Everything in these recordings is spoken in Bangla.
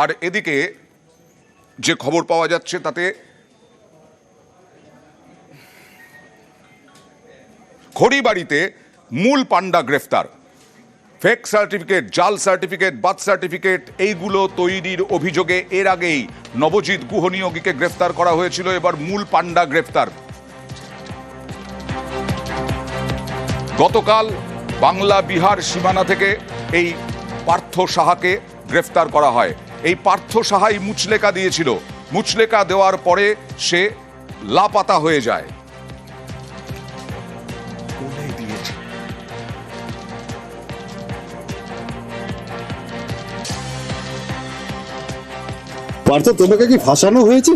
আর এদিকে যে খবর পাওয়া যাচ্ছে তাতে খড়িবাড়িতে মূল পান্ডা গ্রেফতার। ফেক সার্টিফিকেট, জাল সার্টিফিকেট বার্থ সার্টিফিকেট, এইগুলো তৈরির অভিযোগে এর আগেই নবজিৎ গুহনিয়োগীকে গ্রেফতার করা হয়েছিল, এবার মূল পান্ডা গ্রেফতার। গতকাল বাংলা বিহার সীমানা থেকে এই পার্থ সাহাকে গ্রেফতার করা হয়। এই পার্থ সাহাই মুচলেকা দিয়েছিল। মুচলেকা দেওয়ার পরে সে লাপাতা হয়ে যায়। পার্থ তোমাকে কি ফাঁসানো হয়েছে?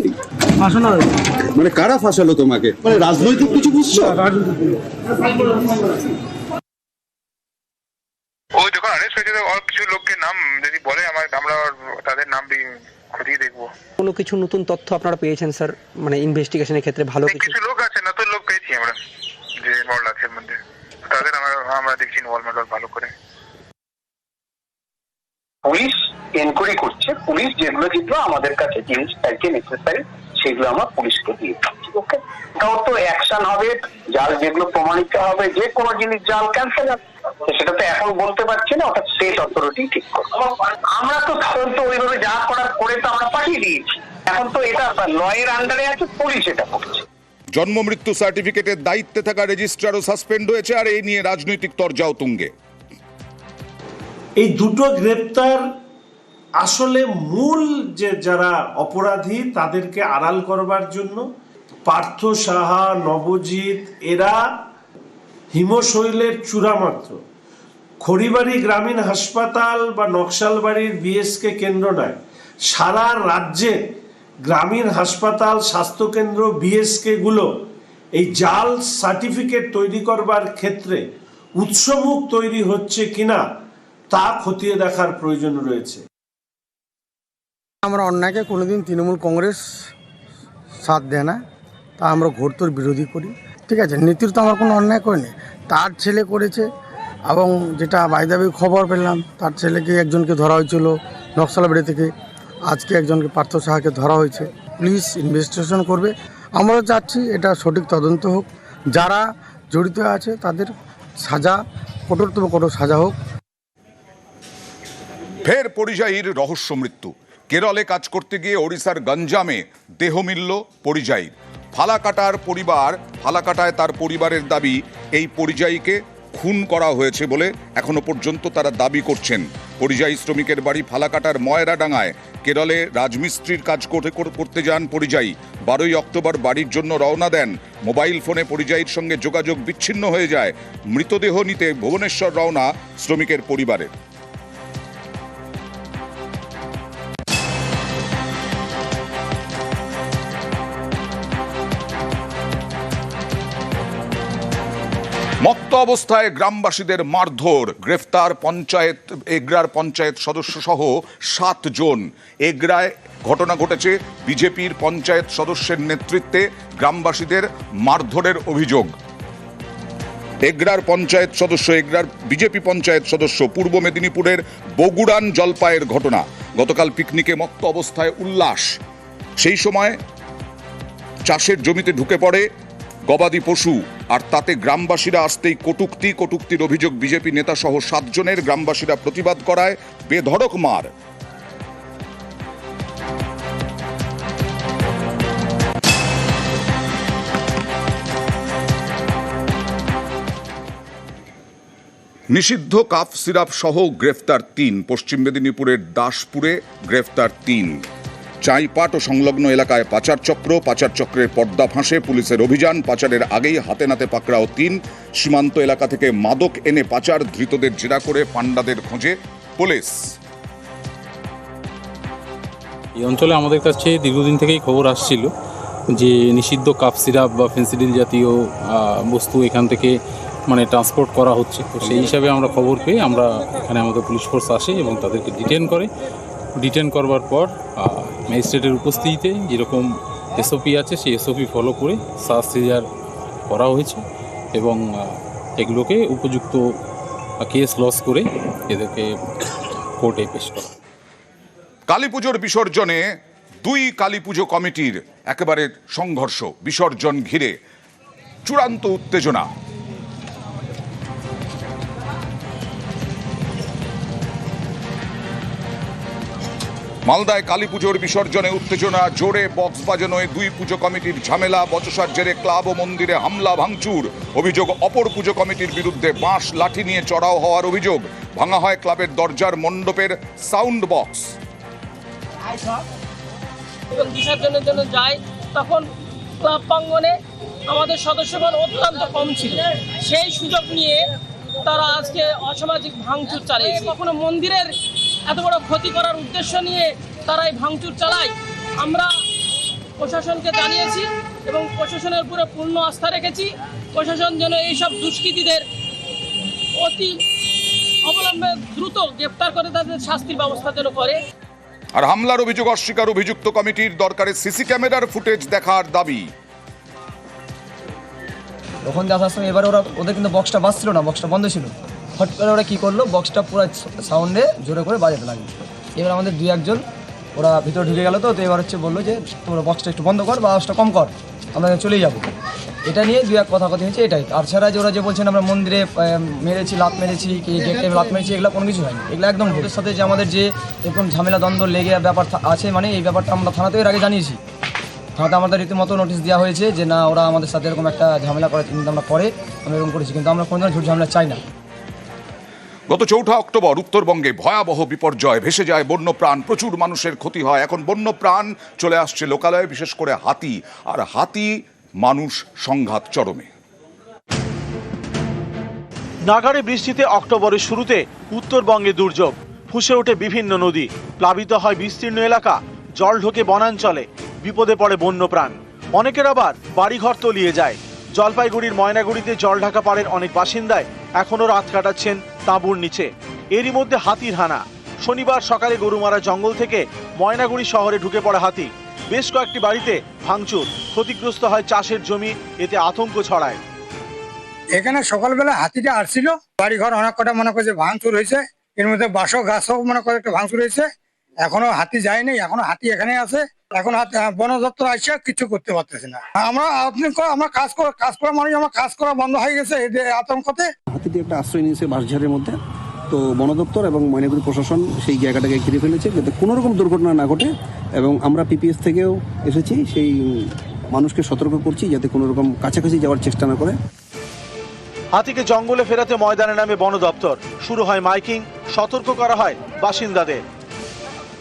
ফাঁসানো হয়েছে। মানে কারা ফাঁসালো তোমাকে? মানে রাজনৈতিক কিছু বুঝছ? ওই যখন অ্যারেস্ট কিছু লোককে নাম আমার তাদের নাম খতিয়ে দেখব। কোনো কিছু নতুন তথ্য আপনারা পেয়েছেন স্যার? মানে ইনভেস্টিগেশনের ক্ষেত্রে ভালো কিছু? লোক আছে নতুন লোক পেয়েছি আমরা যে ইনভলভ আছে মধ্যে। তাদের আমরা আমরা দেখছি ইনভলভমেন্ট ভালো করে। পুলিশ এনকোয়ারি করছে পুলিশ যেগুলো যেগুলো আমাদের কাছে জিনিস নেসেসারি সেগুলো আমরা পুলিশকে দিয়ে দিচ্ছি ওকে তাও তো অ্যাকশন হবে জাল যেগুলো প্রমাণিত হবে যে কোনো জিনিস জাল ক্যান্সেল সেটা তো এখন বলতে পারছি না ওটা স্টেট অথরিটি ঠিক করবে। আমরা তো তদন্ত ওইভাবে যা করার করে তো আমরা পাঠিয়ে দিয়েছি। এখন তো এটা লয়ের আন্ডারে আছে পুলিশ এটা করছে। জন্ম মৃত্যু সার্টিফিকেটের দায়িত্বে থাকা রেজিস্ট্রারও সাসপেন্ড হয়েছে আর এই নিয়ে রাজনৈতিক তরজাও তুঙ্গে। এই দুটো গ্রেপ্তার আসলে মূল যে যারা অপরাধী তাদেরকে আড়াল করবার জন্য পার্থ সাহা, নবজিৎ, এরা হিমশৈলের চূড়ামাত্র খড়িবাড়ি গ্রামীণ হাসপাতাল বা নকশালবাড়ির বিএসকে কেন্দ্র নয়, সারা রাজ্যে গ্রামীণ হাসপাতাল স্বাস্থ্যকেন্দ্র বিএসকে গুলো এই জাল সার্টিফিকেট তৈরি করবার ক্ষেত্রে উৎসমুখ তৈরি হচ্ছে কিনা তা খতিয়ে দেখার প্রয়োজন রয়েছে। আমরা অন্যায়কে কোনোদিন তৃণমূল কংগ্রেস সাথ দেয় না। তা আমরা ঘোরতোর বিরোধী করি। ঠিক আছে নীতির তো আমার কোনো অন্যায় করেনি। তার ছেলে করেছে এবং যেটা বাইদাবি খবর পেলাম, তার ছেলেকে একজনকে ধরা হয়েছিল নকশালবাড়ি থেকে। আজকে একজনকে পার্থ সাহাকে ধরা হয়েছে। পুলিশ ইনভেস্টিগেশন করবে। আমরা চাচ্ছি এটা সঠিক তদন্ত হোক। যারা জড়িত আছে তাদের সাজা, কঠোরতম কঠোর সাজা হোক। ফের পরিযায়ীর রহস্য মৃত্যু। কেরলে কাজ করতে গিয়ে ওড়িশার গঞ্জামে দেহ মিলল পরিযায়ীর। ফালাকাটার পরিবার, ফালাকাটায় তার পরিবারের দাবি, এই পরিযায়ীকে খুন করা হয়েছে বলে এখনও পর্যন্ত তারা দাবি করছেন। পরিযায়ী শ্রমিকের বাড়ি ফালাকাটার ময়রাডাঙ্গায়। কেরলে রাজমিস্ত্রির কাজ করে করে- করতে যান পরিযায়ী। বারোই অক্টোবর বাড়ির জন্য রওনা দেন। মোবাইল ফোনে পরিযায়ীর সঙ্গে যোগাযোগ বিচ্ছিন্ন হয়ে যায়। মৃতদেহ নিতে ভুবনেশ্বর রওনা শ্রমিকের পরিবারের। মত্ত অবস্থায় গ্রামবাসীদের মারধর। গ্রেফতার পঞ্চায়েত, এগরার পঞ্চায়েত সদস্য সহ সাতজন এগরায় ঘটনা ঘটেছে বিজেপির পঞ্চায়েত সদস্যের নেতৃত্বে গ্রামবাসীদের মারধরের অভিযোগ। এগরার পঞ্চায়েত সদস্য, এগরার বিজেপি পঞ্চায়েত সদস্য, পূর্ব মেদিনীপুরের বগুড়ান জলপাইয়ের ঘটনা। গতকাল পিকনিকে মত্ত অবস্থায় উল্লাস। সেই সময় চাষের জমিতে ঢুকে পড়ে গবাদি পশু। আর তাতে গ্রামবাসীরা আসতেই কটুক্তি, কটুক্তির অভিযোগ বিজেপি নেতা সহ সাতজনের গ্রামবাসীরা প্রতিবাদ করায় বেধড়ক মার। নিষিদ্ধ কাফ সিরাপ সহ গ্রেফতার তিন, পশ্চিম মেদিনীপুরের দাসপুরে গ্রেফতার তিন। চাইপাট ও সংলগ্ন এলাকায় পাচার চক্র, পাচার চক্রের পর্দা ফাঁসে, পুলিশের অভিযান, পাচারের আগেই হাতে নাতে পাকড়াও তিন। সীমান্ত এলাকা থেকে মাদক এনে পাচার, ধৃতদের জেরা করে পাণ্ডাদের খোঁজে পুলিশ। এই অঞ্চলে আমাদের কাছে দীর্ঘদিন থেকেই খবর আসছিল যে নিষিদ্ধ কাপ সিরাপ বা ফেন্সিডিল জাতীয় বস্তু এখান থেকে মানে ট্রান্সপোর্ট করা হচ্ছে। তো সেই হিসাবে আমরা খবর পেয়ে আমরা এখানে আমাদের পুলিশ ফোর্স আসে এবং তাদেরকে ডিটেন করে। ডিটেন করবার পর ম্যাজিস্ট্রেটের উপস্থিতিতে যেরকম এসওপি আছে, সেই এসওপি ফলো করে সার্চ সিজার করা হয়েছে এবং এগুলোকে উপযুক্ত কেস লস করে এদেরকে কোর্টে পেশ করা কালী পুজোর বিসর্জনে দুই কালী পুজো কমিটির একেবারে সংঘর্ষ, বিসর্জন ঘিরে চূড়ান্ত উত্তেজনা। মালদায় কালী পুজোর বিসর্জনে উত্তেজনা জোরে বক্স বাজানোয় দুই পুজো কমিটির ঝামেলা বচসার জেরে ক্লাব ও মন্দিরে হামলা ভাঙচুর। অভিযোগ অপর পুজো কমিটির বিরুদ্ধে বাঁশ লাঠি নিয়ে চড়াও হওয়ার অভিযোগ। ভাঙা হয় ক্লাবের দরজার মণ্ডপের সাউন্ড বক্স। বিসর্জনের জন্য যাই তখন ক্লাব প্রাঙ্গনে আমাদের সদস্যগণ অত্যন্ত কম ছিল। সেই সুযোগ নিয়ে তারা আজকে অসামাজিক ভাঙচুর চালিয়েছে। কখনো মন্দিরের এত বড় ক্ষতি করার উদ্দেশ্য নিয়ে তারা এই ভাঙচুর চালায়। আমরা প্রশাসনকে জানিয়েছি এবং প্রশাসনের উপরে পূর্ণ আস্থা রেখেছি। প্রশাসন যেন এইসব দুষ্কৃতীদের অতি অবলম্বে দ্রুত গ্রেপ্তার করে তাদের শাস্তির ব্যবস্থা যেন করে। আর হামলার অভিযোগ অস্বীকার অভিযুক্ত কমিটির দরকারে সিসি ক্যামেরার ফুটেজ দেখার দাবি। ওখান দিয়ে আসার সময় এবার ওরা ওদের কিন্তু বক্সটা বাজছিল না বক্সটা বন্ধ ছিল। হট করে ওরা কী করল? বক্সটা পুরো সাউন্ডে জোরে করে বাজাতে লাগল। এবার আমাদের দুই একজন ওরা ভিতরে ঢুকে গেলো তো তো এবার হচ্ছে বলল যে তোমরা বক্সটা একটু বন্ধ কর বা আওয়াজটা কম কর আমরা চলেই যাব। এটা নিয়ে দুই এক কথা কথা হয়েছে এটাই। আর ছাড়া যে ওরা যে বলছেন আমরা মন্দিরে মেরেছি লাত মেরেছি কি গেটে লাত মেরেছি এগুলো কোনো কিছু হয়নি। এগুলো একদম ভোটের সাথে যে আমাদের যে এরকম ঝামেলা দ্বন্দ্ব লেগে ব্যাপার আছে মানে এই ব্যাপারটা আমরা থানাতেও এর আগে জানিয়েছি। থানাতে আমাদের রীতিমতো নোটিশ দেওয়া হয়েছে যে না ওরা আমাদের সাথে এরকম একটা ঝামেলা করে কিন্তু আমরা করে আমরা এরকম করেছি কিন্তু আমরা কোনো ধরনের ঝুট ঝামেলা চাই না। গত চৌঠা অক্টোবর উত্তরবঙ্গে ভয়াবহ বিপর্যয় ভেসে যায় বন্যপ্রাণ। প্রচুর মানুষের ক্ষতি হয়। এখন বন্যপ্রাণ চলে আসছে লোকালয়ে, বিশেষ করে হাতি। আর হাতি মানুষ সংঘাত চরমে। নাগারে বৃষ্টিতে অক্টোবরের শুরুতে উত্তরবঙ্গে দুর্যোগ। ফুসে ওঠে বিভিন্ন নদী। প্লাবিত হয় বিস্তীর্ণ এলাকা। জল ঢোকে বনাঞ্চলে। বিপদে পড়ে বন্যপ্রাণ। অনেকের আবার বাড়িঘর তলিয়ে যায়। জলপাইগুড়ির ময়নাগুড়িতে জল ঢাকা পাড়ের অনেক বাসিন্দায় এখনও রাত কাটাচ্ছেন তাঁবুর নিচে। এরই মধ্যে হাতির হানা। শনিবার সকালে গরুমারা জঙ্গল থেকে ময়নাগুড়ি শহরে ঢুকে পড়ে হাতি। বেশ কয়েকটি বাড়িতে ভাঙচুর। ক্ষতিগ্রস্ত হয় চাষের জমি, এতে আতঙ্ক ছড়ায়। এখানে সকালবেলা হাতিটা আসছিল। বাড়ি ঘর অনেক কটা মনে করছে ভাঙচুর হয়েছে। এর মধ্যে বাসও গাছও মনে করে একটা ভাঙচুর হয়েছে। এখনও হাতি যায়নি, এখনও হাতি এখানে আছে। এখন বন দপ্তর আসছে কিছু করতে পারতেছে না। আমরা আপনি আমরা কাজ করা কাজ করা মানুষ আমার কাজ করা বন্ধ হয়ে গেছে এদের আতঙ্কতে। হাতিটি একটা আশ্রয় নিয়েছে বাঁশঝাড়ের মধ্যে। তো বন দপ্তর এবং ময়নাগুড়ি প্রশাসন সেই জায়গাটাকে ঘিরে ফেলেছে যাতে কোনো রকম দুর্ঘটনা না ঘটে এবং আমরা পিপিএস থেকেও এসেছি সেই মানুষকে সতর্ক করছি যাতে কোনো রকম কাছাকাছি যাওয়ার চেষ্টা না করে। হাতিকে জঙ্গলে ফেরাতে ময়দানে নামে বন দপ্তর। শুরু হয় মাইকিং সতর্ক করা হয় বাসিন্দাদের।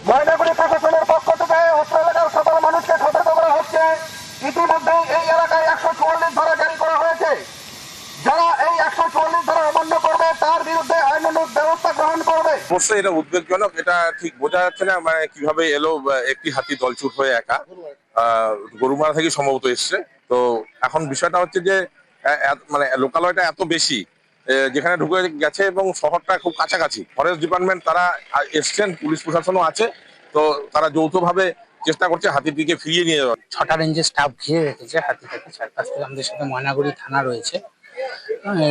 ময়নাগুড়ি প্রশাসনের পক্ষ থেকে অত্র এলাকার সকল মানুষকে সতর্ক করা হচ্ছে। ইতিমধ্যে এই এলাকায় একশো চুয়াল্লিশ ধারা জারি করা হয়েছে। যারা এই একশো চুয়াল্লিশ ধারা অমান্য করবে, তার বিরুদ্ধে আইনানুগ ব্যবস্থা গ্রহণ করবে। অবশ্যই এটা উদ্বেগজনক, এটা ঠিক বোঝা যাচ্ছে না মানে কীভাবে এলো একটি হাতি দলছুট হয়ে একা। গরুমারা থেকে সম্ভবত এসছে। তো এখন বিষয়টা হচ্ছে যে মানে লোকালয়টা এত বেশি যেখানে ঢুকে গেছে এবং শহরটা খুব কাছাকাছি। ফরেস্ট ডিপার্টমেন্ট তারা এসছেন, পুলিশ প্রশাসনও আছে, তো তারা যৌথভাবে চেষ্টা করছে হাতিটিকে ফিরিয়ে নিয়ে যাওয়ার। ছটা রেঞ্জের স্টাফ ঘিরে রেখেছে হাতিটাকে চারপাশ আমাদের সাথে ময়নাগুড়ি থানা রয়েছে।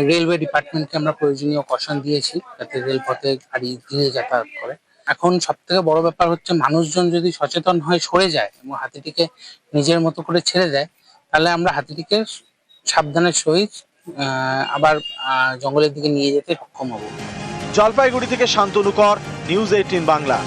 রেলওয়ে ডিপার্টমেন্টকে আমরা প্রয়োজনীয় কশন দিয়েছি যাতে রেলপথে গাড়ি ধীরে যাতায়াত করে। এখন সব থেকে বড় ব্যাপার হচ্ছে মানুষজন যদি সচেতন হয়ে সরে যায় এবং হাতিটিকে নিজের মতো করে ছেড়ে দেয়, তাহলে আমরা হাতিটিকে সাবধানের সহিত আবার জঙ্গলের দিকে নিয়ে যেতে সক্ষম হব। জলপাইগুড়ি থেকে শান্তনুকর নিউজ এইটিন বাংলা।